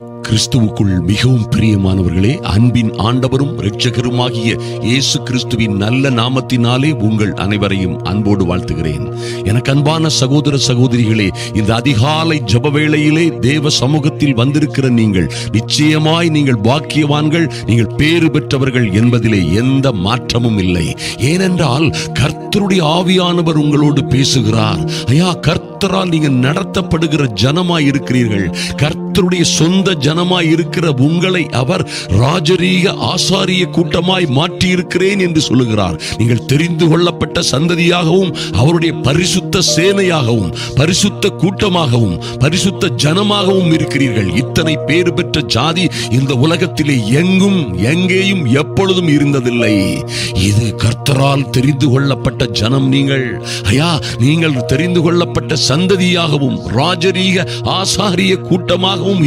you கிறிஸ்துவுக்குள் மிகவும் பிரியமானவர்களே அன்பின் ஆண்டவரும் இரட்சகருமாகிய இயேசு கிறிஸ்துவின் நல்ல நாமத்தினாலே உங்கள் அனைவரையும் அன்போடு வாழ்த்துகிறேன். எனக்கு அன்பான சகோதர சகோதரிகளே இந்த அதிகாலை ஜப வேளையிலே தேவ சமூகத்தில் வந்திருக்கிற நீங்கள் நிச்சயமாய் நீங்கள் பாக்கியவான்கள் நீங்கள் பேறு பெற்றவர்கள் என்பதிலே எந்த மாற்றமும் இல்லை. ஏனென்றால் கர்த்தருடைய ஆவியானவர் உங்களோடு பேசுகிறார். ஐயா கர்த்தரால் நீங்கள் நடத்தப்படுகிற ஜனமாய் இருக்கிறீர்கள். கர்த்தருடைய சொந்த ஜனம் ஜனமாய் இருக்கிற உங்களை அவர் ராஜரீக ஆசாரிய கூட்டமாய் மாற்றி இருக்கிறேன் என்று சொல்லுகிறார். நீங்கள் தெரிந்து கொள்ளப்பட்ட சந்ததியாகவும் அவருடைய பரிசுத்த சேனையாகவும் பரிசுத்த கூட்டமாகவும் பரிசுத்த ஜனமாகவும் இருக்கிறீர்கள். இத்தனை பேறு பெற்ற ஜாதி இந்த உலகத்திலே எங்கும் எங்கேயும் எப்பொழுதும் இருந்ததில்லை. இது கர்த்தரால் தெரிந்து கொள்ளப்பட்ட ஜனம் நீங்கள். ஐயா நீங்கள் தெரிந்து கொள்ளப்பட்ட சந்ததியாகவும் ராஜரீக ஆசாரிய கூட்டமாகவும்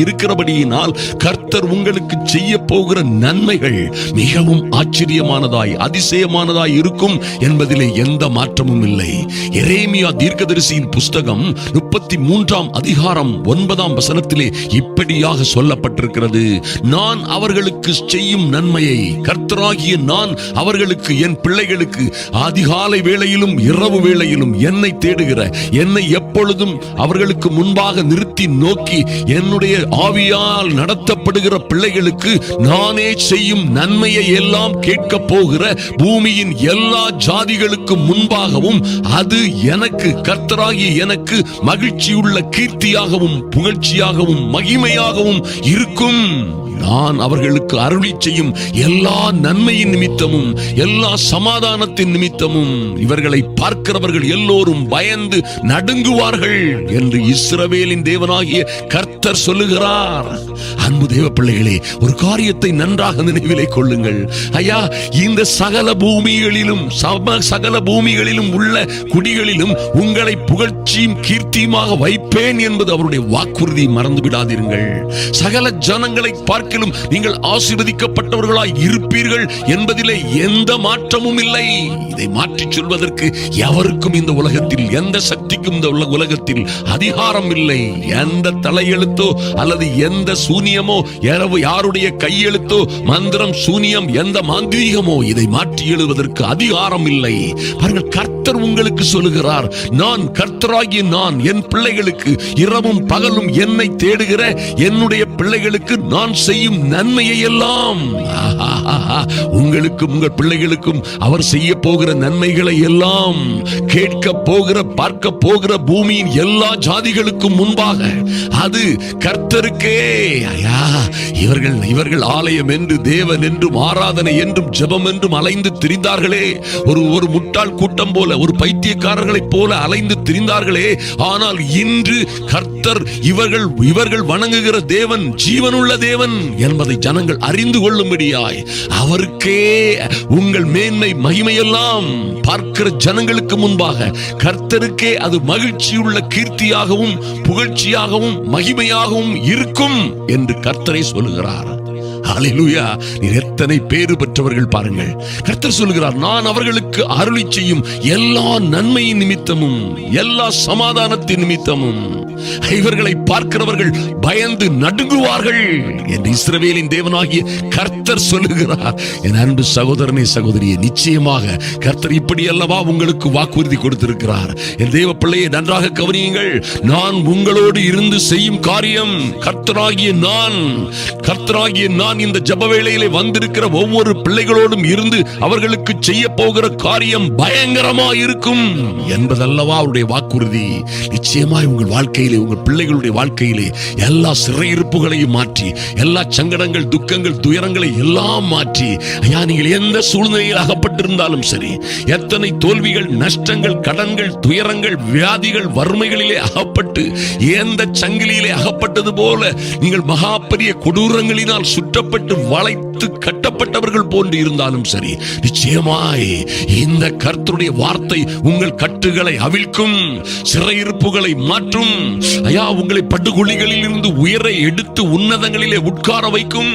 இருக்கிறபடியினால் கர்த்தர் உங்களுக்கு செய்ய போகிற நன்மைகள் மிகவும் ஆச்சரியமானதாய் அதிசயமானதாய் இருக்கும் என்பதிலே எந்த மாற்றமும் இல்லை. எரேமியா தீர்க்கதரிசியின் புஸ்தகம் முப்பத்தி மூன்றாம் அதிகாரம் ஒன்பதாம் வசனத்திலே இப்படியாக சொல்லப்பட்டிருக்கிறது. நான் அவர்களுக்கு செய்யும் நன்மையை கர்த்தராகிய நான் அவர்களுக்கு என் பிள்ளைகளுக்கு அதிகாலை வேளையிலும் இரவு வேளையிலும் என்னை தேடுகிற என்னை எப்பொழுதும் அவர்களுக்கு முன்பாக நிறுத்தி நோக்கி என்னுடைய ஆவியால் நடத்தப்படுகிற பிள்ளைகளுக்கு நானே செய்யும் நன்மையை எல்லாம் கேட்க போகிற பூமியின் எல்லா ஜாதிகளுக்கு முன்பாகவும் அது எனக்கு கர்த்தராகி எனக்கு மகிழ்ச்சியுள்ள கீர்த்தியாகவும் புகழ்ச்சியாகவும் மகிமையாகவும் இருக்கும். நான் அவர்களுக்கு அருளி செய்யும் எல்லா நன்மையின் நிமித்தமும் எல்லா சமாதானத்தின் நிமித்தமும் இவர்களை பார்க்கிறவர்கள் எல்லோரும் பயந்து நடுங்குவார்கள் என்று இஸ்ரவேலின் தேவனாகிய கர்த்தர் சொல்லுகிறார். அன்பு தேவ பிள்ளைகளே ஒரு காரியத்தை நன்றாக நினைவிலே கொள்ளுங்கள். ஐயா இந்த சகல பூமிகளிலும் சம சகல பூமிகளிலும் உள்ள குடிகளிலும் உங்களை புகழ்ச்சியும் கீர்த்தியுமாக வைப்பேன் என்பது அவருடைய வாக்குறுதி மறந்து விடாதீர்கள் சகல ஜனங்களை பார்க்க பார்க்கிலும் நீங்கள் ஆசீர்வதிக்கப்பட்டவர்களாய் இருப்பீர்கள் என்பதிலே எந்த மாற்றமும் இல்லை. இதை மாற்றிச் சொல்வதற்கு எவருக்கும் இந்த உலகத்தில் எந்த சக்திக்கும் இந்த உலகத்தில் அதிகாரம் இல்லை. எந்த தலையெழுத்தோ அல்லது எந்த சூனியமோ யாரோ- யாருடைய கையெழுத்தோ மந்திரம் சூனியம் எந்த மாந்திரீகமோ இதை மாற்றி எழுவதற்கு அதிகாரம் இல்லை. பாருங்கள் கர்த்தர் உங்களுக்கு சொல்லுகிறார் நான் கர்த்தராகிய நான் என் பிள்ளைகளுக்கு இரவும் பகலும் என்னை தேடுகிற என்னுடைய பிள்ளைகளுக்கு நான் செய்யும் நன்மையை எல்லாம் உங்களுக்கும் உங்கள் பிள்ளைகளுக்கும் அவர் செய்ய போகிற நன்மைகளை எல்லாம் கேட்க போகிற பார்க்க போகிற பூமியின் எல்லா ஜாதிகளுக்கும் முன்பாக அது கர்த்தருக்கே. ஐயா இவர்கள் இவர்கள் ஆலயம் என்று தேவன் என்றும் ஆராதனை என்றும் ஜெபம் என்றும் அலைந்து திரிந்தார்களே. ஒரு ஒரு முட்டாள் கூட்டம் போல ஒரு பைத்தியக்காரர்களைப் போல அலைந்து திரிந்தார்களே. ஆனால் இன்று கர்த்தர் இவர்கள் இவர்கள் வணங்குகிற தேவன் ஜீவனுள்ள தேவன் என்பதை ஜனங்கள் அறிந்து கொள்ளும்படியாய் அவருக்கே உங்கள் மேன்மை மகிமையெல்லாம் பார்க்கிற ஜனங்களுக்கு முன்பாக கர்த்தருக்கே அது மகிழ்ச்சியுள்ள கீர்த்தியாகவும் புகழ்ச்சியாகவும் மகிமையாகவும் இருக்கும் என்று கர்த்தரை சொல்லுகிறார். ஹalleluya. நீர் எத்தனை பேறு பெற்றவர்கள் பாருங்கள். கர்த்தர் சொல்கிறார் நான் அவர்களுக்கு அருளி செய்யும் எல்லா நன்மையின் நிமித்தமும் எல்லா சமாதானத்தின் நிமித்தமும். இவர்களை பார்க்கிறவர்கள் பயந்து நடுங்குவார்கள் என்று இஸ்ரவேலின் தேவனாகிய கர்த்தர் சொல்லுகிறார். என் அன்பு சகோதரனே சகோதரியே நிச்சயமாக கர்த்தர் இப்படி அல்லவா உங்களுக்கு வாக்குறுதி கொடுத்திருக்கிறார். என் தேவ பிள்ளையை நன்றாக கவனியுங்கள். நான் உங்களோடு இருந்து செய்யும் காரியம் கர்த்தராகிய நான். கர்த்தராகிய நான் நான் இந்த ஜப வேளையிலே வந்திருக்கிற ஒவ்வொரு பிள்ளைகளோடும் இருந்து அவர்களுக்கு செய்ய போகிற காரியம் பயங்கரமா இருக்கும் என்பதல்லவா அவருடைய வாக்குறுதி. நிச்சயமாய் உங்கள் வாழ்க்கையிலே உங்கள் பிள்ளைகளுடைய வாழ்க்கையிலே எல்லா சிறையிருப்புகளையும் மாற்றி எல்லா சங்கடங்கள் துக்கங்கள் துயரங்களை எல்லாம் மாற்றி ஐயா நீங்கள் எந்த சூழ்நிலையில் அகப்பட்டிருந்தாலும் சரி எத்தனை தோல்விகள் நஷ்டங்கள் கடன்கள் துயரங்கள் வியாதிகள் வறுமைகளிலே அகப்பட்டு எந்த சங்கிலியிலே அகப்பட்டது போல நீங்கள் மகா பெரிய கொடூரங்களினால் சுற்ற கட்டப்பட்டு வளைத்து கட்டப்பட்டவர்கள் போன்று இருந்தாலும் சரி நிச்சயமாய் இந்த கர்த்தருடைய வார்த்தை உங்கள் கட்டுகளை அவிழ்க்கும் சிறையிருப்புகளை மாற்றும். ஐயா உங்களை படுகொலிகளில் இருந்து உயர எடுத்து உன்னதங்களிலே உட்கார வைக்கும்.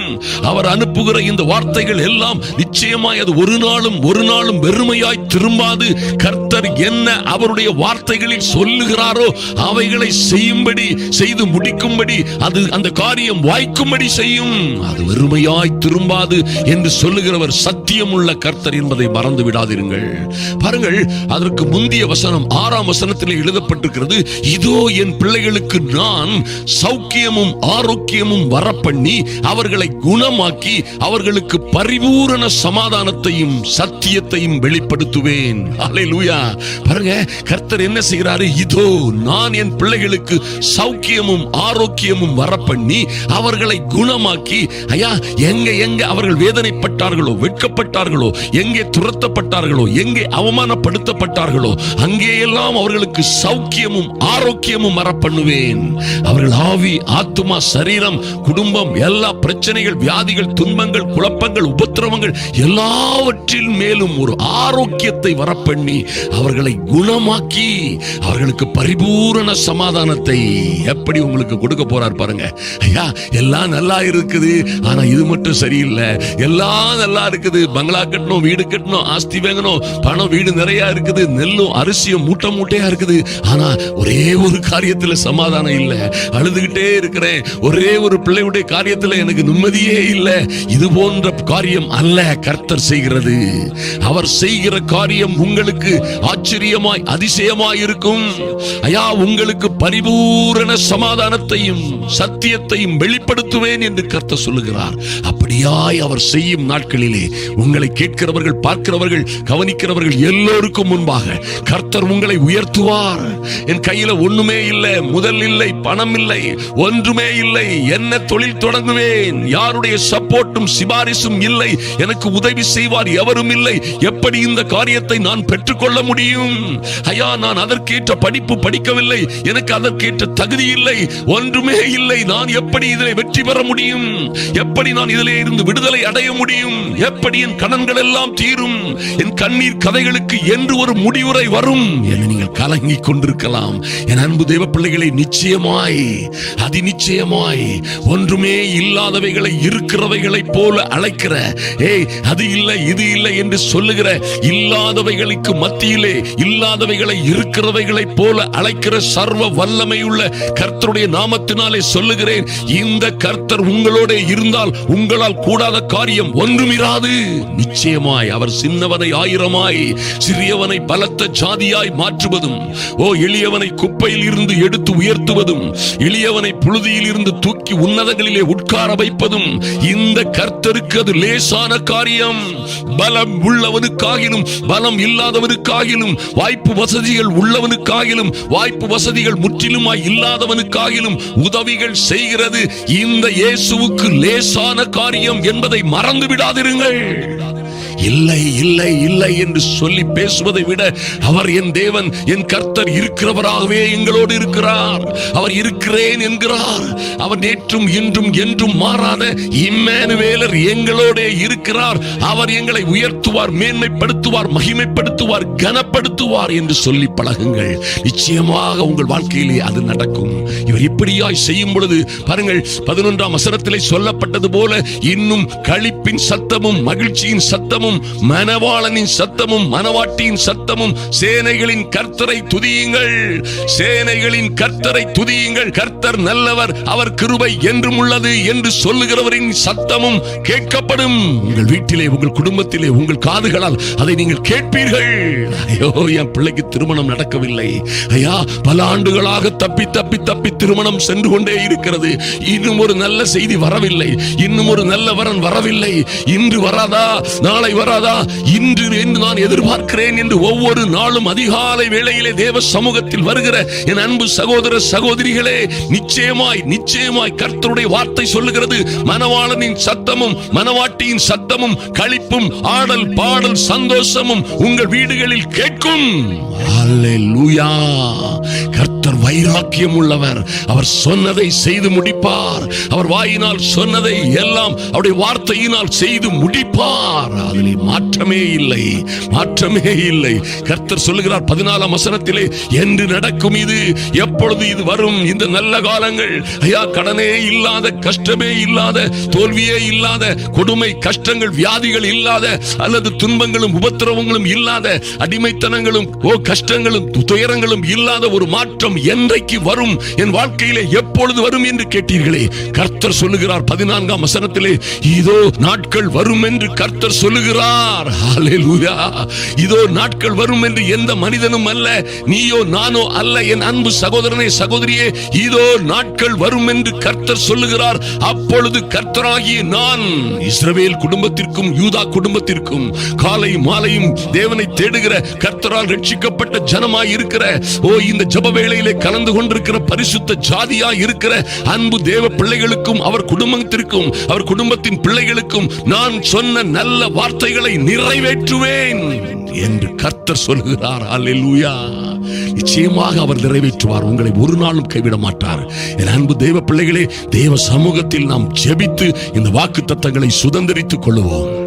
அவர் அனுப்புகிற இந்த வார்த்தைகள் எல்லாம் நிச்சயமாய் அது ஒரு நாளும் ஒரு நாளும் வெறுமையாய் திரும்பாது. கர்த்தர் என்ன அவருடைய வார்த்தைகளில் சொல்லுகிறாரோ அவைகளை செய்யும்படி செய்து முடிக்கும்படி அது அந்த காரியம் வாய்க்கும்படி செய்யும். அது கிருமையாய் திரும்பாது என்று சொல்லுகிறவர் சத்தியம் உள்ள கர்த்தர் என்பதை மறந்து விடாதிருங்கள். பாருங்கள் அதற்கு முந்திய வசனம் ஆறாம் வசனத்தில் எழுதப்பட்டிருக்கிறது இதோ என் பிள்ளைகளுக்கு நான் சௌக்கியமும் ஆரோக்கியமும் வரப்பண்ணி அவர்களை குணமாக்கி அவர்களுக்கு பரிபூரண சமாதானத்தையும் சத்தியத்தையும் வெளிப்படுத்துவேன். பாருங்க கர்த்தர் என்ன செய்கிறாரு? இதோ நான் என் பிள்ளைகளுக்கு சௌக்கியமும் ஆரோக்கியமும் வரப்பண்ணி அவர்களை குணமாக்கி ஐயா எங்க எங்க அவர்கள் வேதனைப்பட்டார்களோ வெட்கப்பட்டார்களோ எங்கே துரத்தப்பட்டார்களோ எங்கே அவமானப்படுத்தப்பட்டார்களோ அங்கே எல்லாம் அவர்களுக்கு சௌக்கியமும் ஆரோக்கியமும் வரப்பண்ணுவேன். அவர்கள் ஆவி ஆத்துமா சரீரம் குடும்பம் எல்லா பிரச்சனைகள் வியாதிகள் துன்பங்கள் குழப்பங்கள் உபத்திரவங்கள் எல்லாவற்றில் மேலும் ஒரு ஆரோக்கியத்தை வரப்பண்ணி அவர்களை குணமாக்கி அவர்களுக்கு பரிபூரண சமாதானத்தை எப்படி உங்களுக்கு கொடுக்க போறார் பாருங்க. ஐயா எல்லாம் நல்லா இருக்குது. ஆனா இது மட்டும் சரியில்லை. எல்லாம் நல்லா இருக்குது. பங்களா கட்டணும் வீடு கட்டணும் ஆஸ்தி வாங்கணும். பணம் வீடு நிறைய இருக்குது. நெல்லும் அரிசியும் மூட்டை மூட்டையா இருக்குது. ஆனா ஒரே ஒரு காரியத்துல சமாதானம் இல்ல. அழுதுகிட்டே இருக்கிறேன். ஒரே ஒரு பிள்ளையுடைய காரியத்துல எனக்கு நிம்மதியே இல்ல. இது போன்ற காரியம் அல்ல கர்த்தர் செய்கிறது. அவர் செய்கிற காரியம் உங்களுக்கு ஆச்சரியமாய் அதிசயமாய் இருக்கும் ஐயா உங்களுக்கு பரிபூரண சமாதானத்தையும் சத்தியத்தையும் வெளிப்படுத்துவேன் என்று கர்த்தர் சொல்லுகிறார். இருக்கிறார் அப்படியாய் அவர் செய்யும் நாட்களிலே உங்களை கேட்கிறவர்கள் பார்க்கிறவர்கள் கவனிக்கிறவர்கள் எல்லோருக்கும் முன்பாக கர்த்தர் உங்களை உயர்த்துவார். என் கையில ஒண்ணுமே இல்லை முதல் இல்லை பணம் இல்லை ஒன்றுமே இல்லை என்ன தொழில் தொடங்குவேன் யாருடைய சப்போர்ட்டும் சிபாரிசும் இல்லை எனக்கு உதவி செய்வார் எவரும் இல்லை எப்படி இந்த காரியத்தை நான் பெற்றுக்கொள்ள முடியும்? ஐயா நான் அதற்கேற்ற படிப்பு படிக்கவில்லை எனக்கு அதற்கேற்ற தகுதி இல்லை ஒன்றுமே இல்லை நான் எப்படி இதில் வெற்றி பெற முடியும்? எப்படி எப்படி நான் இதிலே இருந்து விடுதலை அடைய முடியும்? எப்படி என் கடன்கள் எல்லாம் தீரும்? என் கண்ணீர் கதைகளுக்கு என்று ஒரு முடிவுரை வரும். என நீங்கள் கலங்கி கொண்டிருக்கலாம். என் அன்பு தெய்வ பிள்ளைகளை நிச்சயமாய் அதி நிச்சயமாய் ஒன்றுமே இல்லாதவைகளை இருக்கிறவைகளை போல அழைக்கிற ஏய் அது இல்லை இது இல்லை என்று சொல்லுகிற இல்லாதவைகளுக்கு மத்தியிலே இல்லாதவைகளை இருக்கிறவைகளை போல அழைக்கிற சர்வ வல்லமையுள்ள கர்த்தருடைய நாமத்தினாலே சொல்லுகிறேன். இந்த கர்த்தர் உங்களோட இருந்தால் உங்களால் கூடாத காரியம் ஒன்றுமிராது. நிச்சயமாய் அவர் சின்னவனை ஆயிரமாய் சிறியவனை பலத்த ஜாதியாய் மாற்றுவதும் ஓ எளியவனை குப்பையில் இருந்து எடுத்து உயர்த்துவதும் எளியவனை புழுதியில் இருந்து தூக்கி உன்னதங்களிலே உட்கார வைப்பதும் இந்த கர்த்தருக்கு அது லேசான காரியம். பலம் உள்ளவனுக்காகிலும் பலம் இல்லாதவனுக்காகிலும் வாய்ப்பு வசதிகள் உள்ளவனுக்காகிலும் வாய்ப்பு வசதிகள் முற்றிலுமாய் இல்லாதவனுக்காகிலும் உதவிகள் செய்கிறது. இந்த இயேசுவுக்கு லேச லேசான காரியம் என்பதை மறந்து விடாதிருங்கள் இல்லை இல்லை இல்லை என்று சொல்லி பேசுவதை விட அவர் என் தேவன் என் கர்த்தர் இருக்கிறவராகவே எங்களோடு இருக்கிறார். அவர் இருக்கிறேன் என்கிறார். அவர் நேற்றும் இன்றும் என்றும் மாறாத இம்மேனுவேலர் எங்களோட இருக்கிறார். அவர் எங்களை உயர்த்துவார் மேன்மைப்படுத்துவார் மகிமைப்படுத்துவார் கனப்படுத்துவார் என்று சொல்லி பழகுங்கள். நிச்சயமாக உங்கள் வாழ்க்கையிலே அது நடக்கும். இவர் இப்படியாய் செய்யும் பொழுது பாருங்கள் பதினொன்றாம் வசனத்திலே சொல்லப்பட்டது போல இன்னும் களிப்பின் சத்தமும் மகிழ்ச்சியின் சத்தமும் மனவாளனின் சத்தமும் மனவாட்டியின் சத்தமும் சேனைகளின் கர்த்தரை துதியுங்கள். சேனைகளின் கர்த்தரை துதியுங்கள். கர்த்தர் நல்லவர் அவர் கிருபை என்றும் உள்ளது என்று சொல்லுகிறவரின் சத்தமும் கேட்கப்படும். உங்கள் வீட்டிலே உங்கள் குடும்பத்திலே உங்கள் காதுகளால் அதை நீங்கள் கேட்பீர்கள். ஐயோ என் பிள்ளைக்கு திருமணம் நடக்கவில்லை. ஐயா பல ஆண்டுகளாக தப்பி தப்பி தப்பி திருமணம் சென்று கொண்டே இருக்கிறது. இன்னும் ஒரு நல்ல செய்தி வரவில்லை. இன்னும் ஒரு நல்ல வரன் வரவில்லை. இன்று வராதா? நாளை வராதா? இன்று என்று நான் எதிர்பார்க்கிறேன் என்று ஒவ்வொரு நாளும் அதிகாலை வேளையிலே தேவ சமூகத்தில் வருகிற என் அன்பு சகோதர சகோதரிகளே நிச்சயமாய் நிச்சயமாய் கர்த்தருடைய வார்த்தை சொல்லுகிறது. மனவாளனின் சத்தமும் மனவாட்டியின் சத்தமும் களிப்பும் ஆடல் பாடல் சந்தோஷமும் உங்கள் வீடுகளில் கேட்கும். கர்த்தர் வைராக்கியம் உள்ளவர். அவர் சொன்னதை செய்து முடிப்பார். அவர் வாயினால் சொன்னதை எல்லாம் அவருடைய வார்த்தையினால் செய்து முடிப்பார். அதில் மாற்றமே இல்லை மாற்றமே இல்லை. கர்த்தர் சொல்லுகிறார் பதினாலாம் வசனத்திலே என்று நடக்கும் இது எப்பொழுது இது வரும்? இந்த நல்ல காலங்கள் ஐயா கடனே இல்லாத கஷ்டமே இல்லாத தோல்வியே இல்லாத கொடுமை கஷ்டங்கள் வியாதிகள் இல்லாத அல்லது துன்பங்களும் உபத்திரவங்களும் இல்லாத அடிமைத்தனங்களும் ஓ கஷ்டங்களும் துயரங்களும் இல்லாத ஒரு மாற்றம் என்றைக்கு வரும்? என் வாழ்க்கையிலே எப்பொழுது வரும் என்று கேட்டீர்களே? கர்த்தர் சொல்லுகிறார் பதினான்காம் வசனத்திலே இதோ நாட்கள் வரும் என்று கர்த்தர் சொல்லுகிறார். இதோ நாட்கள் வரும் என்று எந்த மனிதனும் அல்ல நீயோ நானோ அல்ல என் அன்பு சகோதரனே சகோதரியே இதோ நாட்கள் வரும் என்று கர்த்தர் சொல்லுகிறார். அப்பொழுது கர்த்தராகிய நான் இஸ்ரவேல் குடும்பத்திற்கும் யூதா குடும்பத்திற்கும் காலை மாலையும் தேவனை தேடுகிற கர்த்தரால் ரட்சிக்கப்பட்ட ஜனமாய் இருக்கிற ஓ இந்த ஜப வேளையிலே கலந்து கொண்டிருக்கிற பரிசுத்த ஜாதியாய் இருக்கிற இருக்கிற அன்பு தேவ பிள்ளைகளுக்கும் அவர் குடும்பத்திற்கும் அவர் குடும்பத்தின் பிள்ளைகளுக்கும் நான் சொன்ன நல்ல வார்த்தைகளை நிறைவேற்றுவேன் என்று கர்த்தர் சொல்கிறார் அல்லேலூயா நிச்சயமாக அவர் நிறைவேற்றுவார். உங்களை ஒரு நாளும் கைவிட மாட்டார். என் அன்பு தேவ பிள்ளைகளே தேவ சமூகத்தில் நாம் ஜெபித்து இந்த வாக்கு தத்தங்களை சுதந்திரித்துக் கொள்வோம்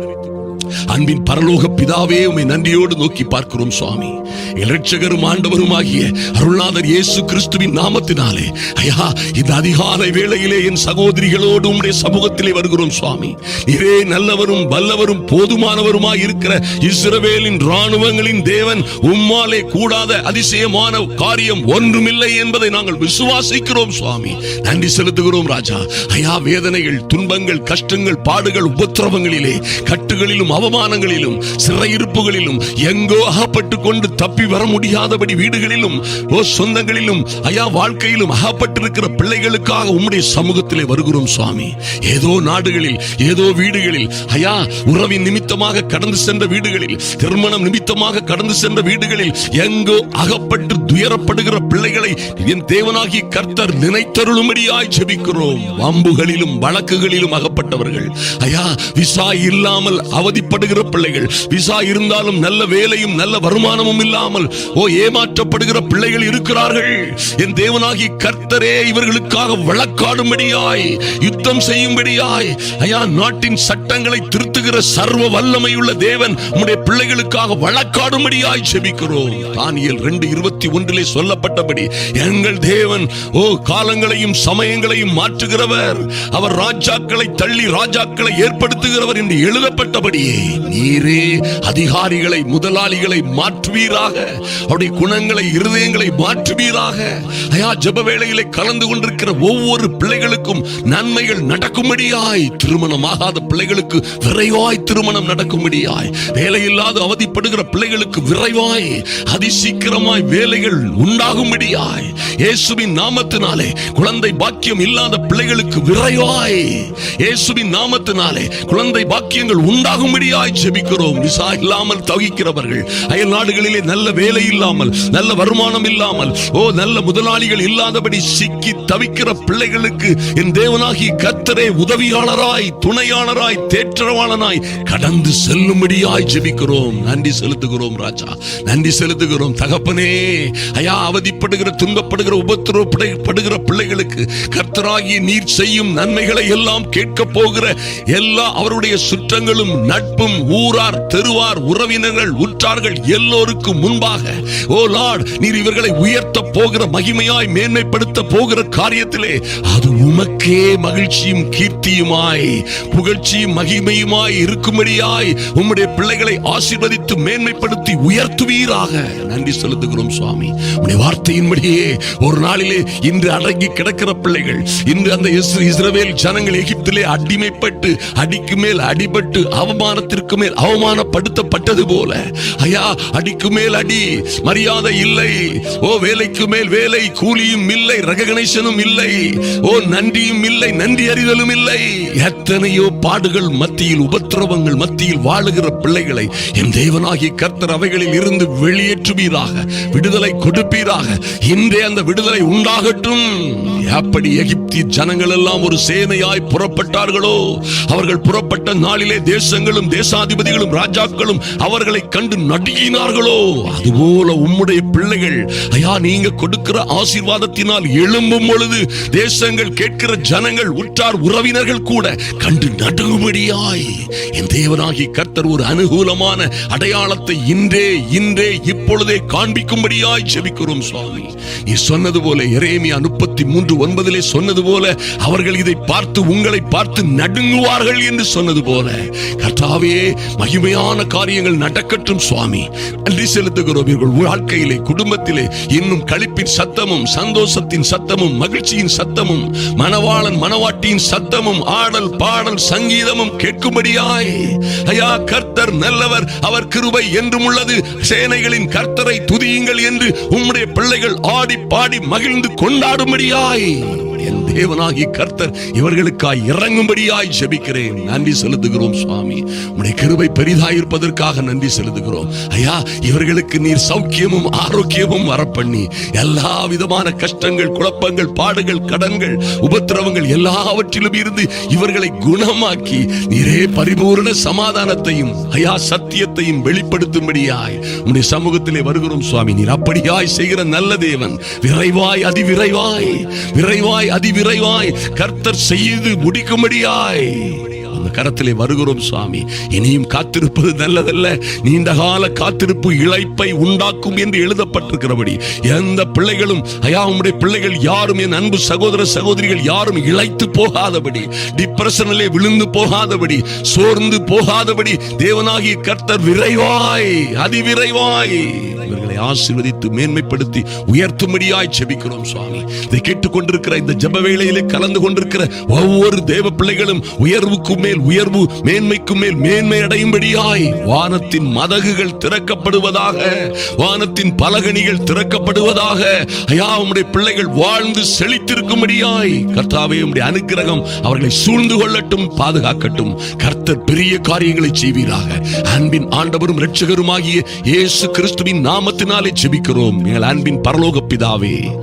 அன்பின் பரலோக பிதாவே உமை நன்றியோடு நோக்கி பார்க்கிறோம் சுவாமி. இரட்சகரும் ஆண்டவரும் ஆகிய அருள்நாதர் இயேசு கிறிஸ்துவின் நாமத்தினாலே. ஐயா இந்த அதிகாலை வேளையிலே என் சகோதரிகளோடு உம்முடைய சமூகத்திலே வருகிறோம் சுவாமி. நீரே நல்லவரும் வல்லவரும் போதுமானவருமாய் இருக்கிற இஸ்ரவேலின் ராணுவங்களின் தேவன் உம்மாலே கூடாத அதிசயமான காரியம் ஒன்றுமில்லை என்பதை நாங்கள் விசுவாசிக்கிறோம் சுவாமி. நன்றி செலுத்துகிறோம் ராஜா. ஐயா வேதனைகள் துன்பங்கள் கஷ்டங்கள் பாடுகள் உபத்திரவங்களிலே கட்டுகளிலும் அவமானங்களிலும் சிறையிருப்புகளிலும் எங்கோ அகப்பட்டு கொண்டு தப்பி வர முடியாதபடி வீடுகளிலும் ஓ சொந்தங்களிலும் ஐயா வாழ்க்கையிலும் அகப்பட்டிருக்கிற பிள்ளைகளுக்காக உம்முடைய சமூகத்திலே வருகிறோம் சுவாமி. ஏதோ நாடுகளில் ஏதோ வீடுகளில் ஐயா உறவின் நிமித்தமாக கடந்து சென்ற வீடுகளில் திருமணம் நிமித்தமாக கடந்து சென்ற வீடுகளில் எங்கோ அகப்பட்டு துயரப்படுகிற பிள்ளைகளை என் தேவனாகி கர்த்தர் நினைத்தருளும்படியாய் ஜெபிக்கிறோம். வம்புகளிலும் வழக்குகளிலும் அகப்பட்டவர்கள் ஐயா விசா இல்லாமல் ஏமாற்றப்படுகிற பிள்ளைகள். விசா இருந்தாலும் நல்ல வேலையும் நல்ல வருமானமும் இல்லாமல் ஓ ஏமாற்றப்படுகிற பிள்ளைகள் இருக்கிறார்கள். என் தேவனாகி கர்த்தரே இவர்களுக்காக வழக்காடும்படியாய் யுத்தம் செய்யும்படியாய் ஐயா நாட்டின் சட்டங்களை திருத்துகிற சர்வ வல்லமையுள்ள தேவன் உம்முடைய பிள்ளைகளுக்காக வழக்காடும்படியாய் செபிக்கிறோம். தானியல் ரெண்டு இருபத்தி ஒன்றிலே சொல்லப்பட்டபடி எங்கள் தேவன் ஓ காலங்களையும் சமயங்களையும் மாற்றுகிறவர். அவர் ராஜாக்களை தள்ளி ராஜாக்களை ஏற்படுத்துகிறவர் என்று எழுதப்பட்டபடியே. நீரே அதிகாரிகளை முதலாளிகளை மாற்றுவீராக. அவருடைய குணங்களை இருதயங்களை மாற்றுவீராக. ஐயா ஜப வேளையிலே கலந்து கொண்டிருக்கிற ஒவ்வொரு பிள்ளைகளுக்கும் நன்மைகள் நடக்கும்படியாய். திருமணமாகாத பிள்ளைகளுக்கு விரைவாய் திருமணம் நடக்கும்படியாய். வேலையில்லாத அவதிப்படுகிற பிள்ளைகளுக்கு விரைவாய் அதிசீக்கிரமாய் வேலைகள் உண்டாகும்படியாய். இயேசுவின் நாமத்தினாலே குழந்தை பாக்கியம் இல்லாத பிள்ளைகளுக்கு விரைவாய். இயேசுவின் நாமத்தினாலே குழந்தை பாக்கியங்கள் உண்டாகும்படியாய் ஜெபிக்கிறோம் விசா இல்லாமல் தவிக்கிறவர்கள் அயல் நாடுகளிலே நல்ல வேலை இல்லாமல் நல்ல வருமானம் இல்லாமல் ஓ நல்ல முதலாளிகள் இல்லாதபடி சிக்கி தவிக்கிற பிள்ளைகளுக்கு என் தேவனாகி கத்தரே உதவியாளராய் துணையாளராய் தேற்றவாளனாய் கடந்து செல்லும்படியாய் ஜெபிக்கிறோம். நன்றி செலுத்துகிறோம் ராஜா. நன்றி செலுத்துகிறோம். தகப்பனே ஐயா அவதிப்படுகிற துன்பப்படுகிற உபத்திரப்படுகிற பிள்ளைகளுக்கு கர்த்தராகிய நீர் செய்யும் நன்மைகளை எல்லாம் கேட்க போகிற எல்லா அவருடைய சுற்றங்களும் நட்பும் ஊரார் தெருவார் உறவினர்கள் உற்றார்கள் எல்லோருக்கும் முன்பாக ஓ லார்ட் நீர் இவர்களை உயர்த்த போகிற மகிமையாய் மேன்மைப்படுத்த போகிற காரியத்திலே அது உமக்கே மகிழ்ச்சியும் கீர்த்தியுமாய் புகழ்ச்சியும் மகிமையுமாய் இருக்கும்படியாய் உம்முடைய பிள்ளைகளை ஆசீர்வதித்து மேன்மைப்படுத்தி உயர்த்துவீராக. நன்றி செலுத்துகிறோம் சுவாமி. உடைய வார்த்தையின்படியே ஒரு நாளிலே இன்று அடங்கி கிடக்கிற பிள்ளைகள் இன்று அந்த இஸ்- இஸ்ரவேல் ஜனங்கள் எகிப்திலே அடிமைப்பட்டு அடிக்கு மேல் அடிபட்டு அவமானத்திற்கு அதற்கு மேல் அவமானப்படுத்தப்பட்டது போல. ஐயா அடிக்கு மேல் அடி மரியாதை இல்லை. ஓ வேலைக்கு மேல் வேலை கூலியும் இல்லை ரெகக்னேஷனும் இல்லை. ஓ நன்றியும் இல்லை நன்றி அறிதலும் இல்லை. எத்தனையோ பாடுகள் மத்தியில் உபத்திரவங்கள் மத்தியில் வாழுகிற பிள்ளைகளை என் தேவனாகி கர்த்தர் அவைகளில் இருந்து வெளியேற்றுவீராக விடுதலை கொடுப்பீராக. இன்றே அந்த விடுதலை உண்டாகட்டும். எப்படி எகிப்தி ஜனங்கள் எல்லாம் ஒரு சேனையாய் புறப்பட்டார்களோ? அவர்கள் புறப்பட்ட நாளிலே தேசங்களும் தேச தேசாதிபதிகளும் ராஜாக்களும் அவர்களை கண்டு நடுங்கினார்களோ? அதுபோல உம்முடைய பிள்ளைகள் ஐயா நீங்க கொடுக்கிற ஆசீர்வாதத்தினால் எழும்பும் பொழுது தேசங்கள் கேட்கிற ஜனங்கள் உற்றார் உறவினர்கள் கூட கண்டு நடுங்கும்படியாய். என் தேவனாகி கர்த்தர் ஒரு அனுகூலமான அடையாளத்தை இன்றே இன்றே இப்பொழுதே காண்பிக்கும்படியாய் ஜெபிக்கிறோம் சுவாமி. நீ சொன்னது போல எரேமியா முப்பத்தி மூன்று ஒன்பதிலே சொன்னது போல அவர்கள் இதை பார்த்து உங்களை பார்த்து நடுங்குவார்கள் என்று சொன்னது போல. கர்த்தாவே மகிமையான காரியங்கள் நடக்கட்டும் சுவாமி. நன்றி செலுத்துகிறோம் இவர்கள் வாழ்க்கையிலே குடும்பத்திலே. இன்னும் கழிப்பின் சத்தமும் சந்தோஷத்தின் சத்தமும் மகிழ்ச்சியின் சத்தமும் மணவாளன் மணவாட்டியின் சத்தமும் ஆடல் பாடல் சங்கீதமும் கேட்கும்படியாய். ஐயா கர்த்தர் நல்லவர் அவர் கிருபை என்றும் உள்ளது. சேனைகளின் கர்த்தரை துதியுங்கள் என்று உம்முடைய பிள்ளைகள் ஆடி பாடி மகிழ்ந்து கொண்டாடும்படியாய். என் தேவனாகி கர்த்தர் இவர்களுக்காய் இறங்கும்படியாய் ஜெபிக்கிறேன். நன்றி செலுத்துகிறோம் சுவாமி. உடைய கிருபை பெரிதாயிருப்பதற்காக நன்றி செலுத்துகிறோம். ஐயா இவர்களுக்கு நீர் சௌக்கியமும் ஆரோக்கியமும் வரப்பண்ணி எல்லா விதமான கஷ்டங்கள் குழப்பங்கள் பாடுகள் கடன்கள் உபத்திரவங்கள் எல்லாவற்றிலும் இருந்து இவர்களை குணமாக்கி நீரே பரிபூர்ண சமாதானத்தையும் ஐயா சத்தியத்தையும் வெளிப்படுத்தும்படியாய் உம்முடைய சமூகத்திலே வருகிறோம் சுவாமி. நீர் அப்படியாய் செய்கிற நல்ல தேவன். விரைவாய் அதிவிரைவாய் விரைவாய் நிறைவாய் கர்த்தர் செய்து முடிக்கும்படியாய். உங்க கரத்திலே வருகிறோம் சுவாமி. இனியும் காத்திருப்பது நல்லதல்ல. நீண்ட கால காத்திருப்பு இழைப்பை உண்டாக்கும் என்று எழுதப்பட்டிருக்கிறபடி எந்த பிள்ளைகளும் ஐயா உம்முடைய பிள்ளைகள் யாரும் என் அன்பு சகோதர சகோதரிகள் யாரும் இழைத்து போகாதபடி டிப்ரெஷனிலே விழுந்து போகாதபடி சோர்ந்து போகாதபடி தேவனாகிய கர்த்தர் விரைவாய் அதிவிரைவாய் இவர்களை ஆசீர்வதித்து மேன்மைப்படுத்தி உயர்த்தும்படியாய் செபிக்கிறோம் சுவாமி. இதை கேட்டுக்கொண்டிருக்கிற இந்த ஜப வேளையிலே கலந்து கொண்டிருக்கிற ஒவ்வொரு தேவ பிள்ளைகளும் உயர்வுக்கும் மேல் மேல் உயர்வு மேன்மைக்கு மேல் மேன்மை அடையும்படியாய் வானத்தின் மதகுகள் திறக்கப்படுவதாக வானத்தின் பலகணிகள் திறக்கப்படுவதாக ஐயா உம்முடைய பிள்ளைகள் வாழ்ந்து செழித்திருக்கும்படியாய் கர்த்தாவே உம்முடைய அனுக்கிரகம் அவர்களை சூழ்ந்து கொள்ளட்டும் பாதுகாக்கட்டும். கர்த்தர் பெரிய காரியங்களை செய்வீராக. அன்பின் ஆண்டவரும் இரட்சகருமாகிய இயேசு கிறிஸ்துவின் நாமத்தினாலே ஜெபிக்கிறோம். எங்கள் அன்பின் பரலோக பிதாவே.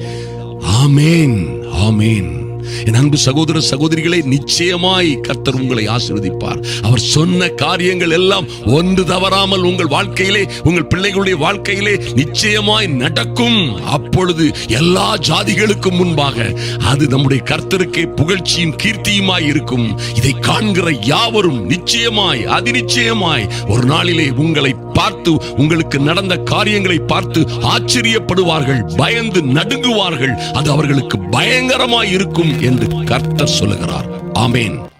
ஆமேன் ஆமேன். என் அன்பு சகோதர சகோதரிகளை நிச்சயமாய் கர்த்தர் உங்களை ஆசிர்வதிப்பார். அவர் சொன்ன காரியங்கள் எல்லாம் ஒன்று தவறாமல் உங்கள் வாழ்க்கையிலே உங்கள் பிள்ளைகளுடைய வாழ்க்கையிலே நிச்சயமாய் நடக்கும். அப்பொழுது எல்லா ஜாதிகளுக்கும் முன்பாக அது நம்முடைய கர்த்தருக்கே புகழ்ச்சியும் கீர்த்தியுமாய் இருக்கும். இதை காண்கிற யாவரும் நிச்சயமாய் அதிநிச்சயமாய் ஒரு நாளிலே உங்களை பார்த்து உங்களுக்கு நடந்த காரியங்களை பார்த்து ஆச்சரியப்படுவார்கள் பயந்து நடுங்குவார்கள். அது அவர்களுக்கு பயங்கரமாய் இருக்கும். என்று கர்த்தர் சொல்லுகிறார். ஆமேன்.